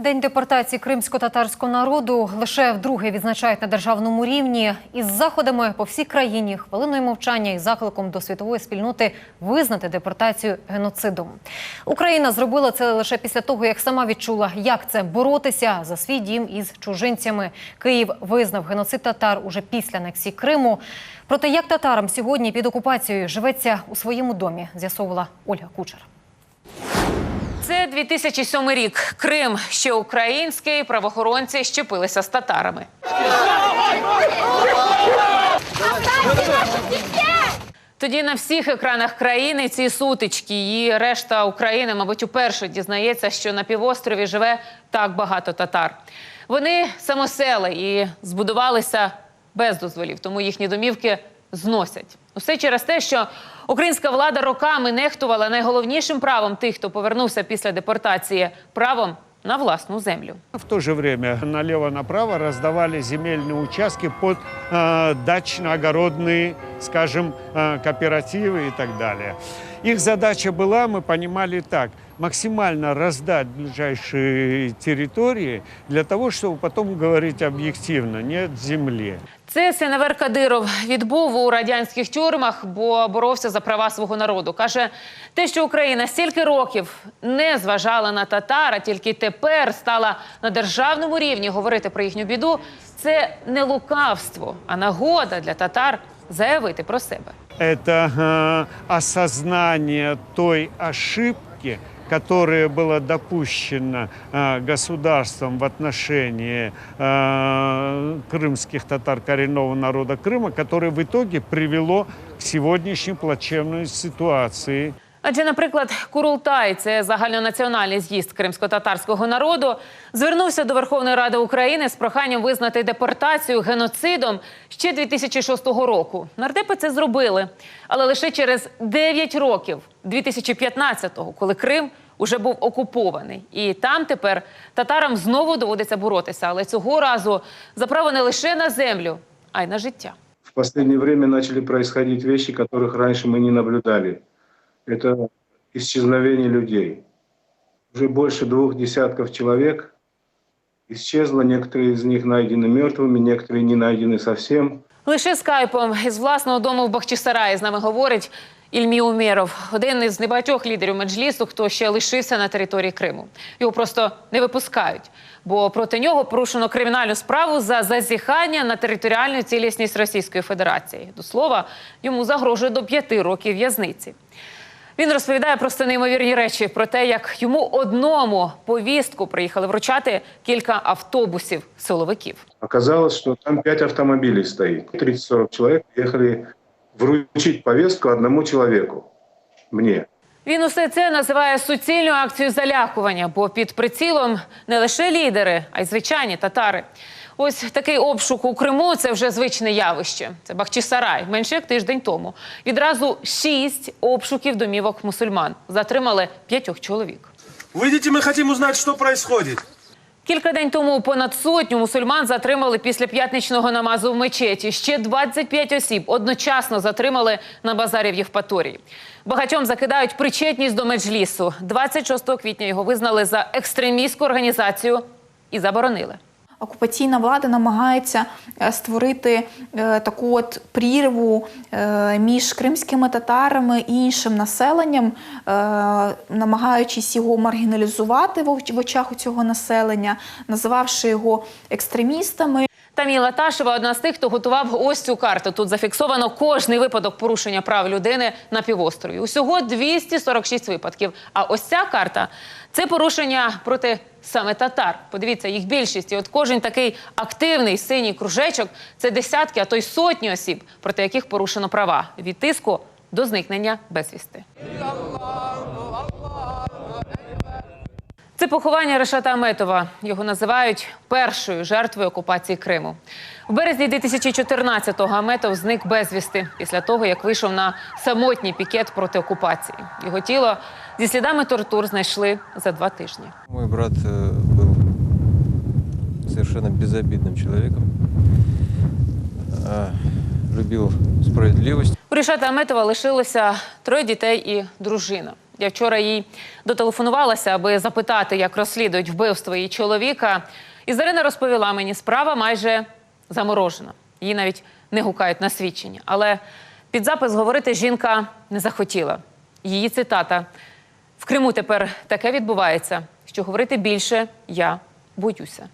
День депортації кримсько-татарського народу лише вдруге відзначають на державному рівні із заходами по всій країні, хвилиною мовчання і закликом до світової спільноти визнати депортацію геноцидом. Україна зробила це лише після того, як сама відчула, як це боротися за свій дім із чужинцями. Київ визнав геноцид татар уже після анексії Криму. Проте як татарам сьогодні під окупацією живеться у своєму домі, з'ясовувала Ольга Кучер. Це 2007 рік. Крим ще український. Правоохоронці щепилися з татарами. Тоді на всіх екранах країни ці сутички. І решта України, мабуть, уперше дізнається, що на півострові живе так багато татар. Вони самосели і збудувалися без дозволів, тому їхні домівки зносять. Усе через те, що українська влада роками нехтувала найголовнішим правом тих, хто повернувся після депортації правом на власну землю. В то же время налево-направо раздавали земельные участки под э, дачно-огородные, скажем, э, кооперативы и так далее. Их задача была, мы понимали так, максимально раздать ближайшие территории для того, чтобы потом говорить объективно, нет земли. Це Сеневер Кадиров відбув у радянських тюрмах, бо боровся за права свого народу. Каже, те, що Україна стільки років не зважала на татар, а тільки тепер стала на державному рівні говорити про їхню біду. Це не лукавство, а нагода для татар заявити про себе. Это э, осознание той ошибки, которая была допущена э, государством в отношении э, крымских татар коренного народа Крыма, которое в итоге привело к сегодняшней плачевной ситуации. Адже, наприклад, Курултай, це загальнонаціональний з'їзд кримсько-татарського народу, звернувся до Верховної Ради України з проханням визнати депортацію геноцидом ще 2006 року. Нардепи це зробили, але лише через 9 років, 2015-го, коли Крим уже був окупований. І там тепер татарам знову доводиться боротися, але цього разу за право не лише на землю, а й на життя. в последнее время начали происходить вещи, которых раньше мы не наблюдали. Это исчезновение людей. Уже больше двух десятков человек исчезло, некоторые из них найдены мертвыми, некоторые не найдены совсем. Лише скайпом із власного дому в Бахчисараї з нами говорить Ільмі Умєров, один із небагатьох лідерів меджлісу, хто ще лишився на території Криму. Його просто не випускають, бо проти нього порушено кримінальну справу за зазіхання на територіальну цілісність Російської Федерації. До слова, йому загрожує до п'яти років в'язниці. Він розповідає просто неймовірні речі про те, як йому одному повістку приїхали вручати кілька автобусів силовиків. Оказалось, что там пять автомобилей стоит. 30-40 человек ехали вручить повестку одному человеку. Мне. Він усе це називає суцільною акцією залякування, бо під прицілом не лише лідери, а й звичайні татари. Ось такий обшук у Криму це вже звичне явище. Це Бахчисарай, менше як тиждень тому. Відразу шість обшуків домівок мусульман. Затримали п'ятьох чоловік. Выйдите, мы хотим узнать, что происходит. Кілька день тому понад сотню мусульман затримали після п'ятничного намазу в мечеті. Ще 25 осіб одночасно затримали на базарі в Євпаторії. Багатьом закидають причетність до меджлісу. 26 квітня його визнали за екстремістську організацію і заборонили. Окупаційна влада намагається е, створити е, таку от прірву е, між кримськими татарами і іншим населенням, намагаючись його маргіналізувати в очах цього населення, називавши його екстремістами. Таміла Ташева одна з тих, хто готував ось цю карту. Тут зафіксовано кожний випадок порушення прав людини на півострові. Усього 246 випадків. А ось ця карта це порушення проти саме татар. Подивіться, їх більшість. І от кожен такий активний синій кружечок це десятки, а то й сотні осіб, проти яких порушено права від тиску до зникнення безвісти. Це поховання Решата Аметова. Його називають першою жертвою окупації Криму. В березні 2014-го Аметов зник безвісти після того, як вийшов на самотній пікет проти окупації. Його тіло зі слідами тортур знайшли за два тижні. Мой брат э, был совершенно безобидным человеком, э, любил справедливость. У Рішата Аметова лишилося троє дітей і дружина. Я вчора їй дотелефонувалася, аби запитати, як розслідують вбивство її чоловіка. І Зарина розповіла мені, справа майже заморожена. Її навіть не гукають на свідчення. Але під запис говорити жінка не захотіла. Її цитата: в Криму тепер таке відбувається, що говорити більше я боюся.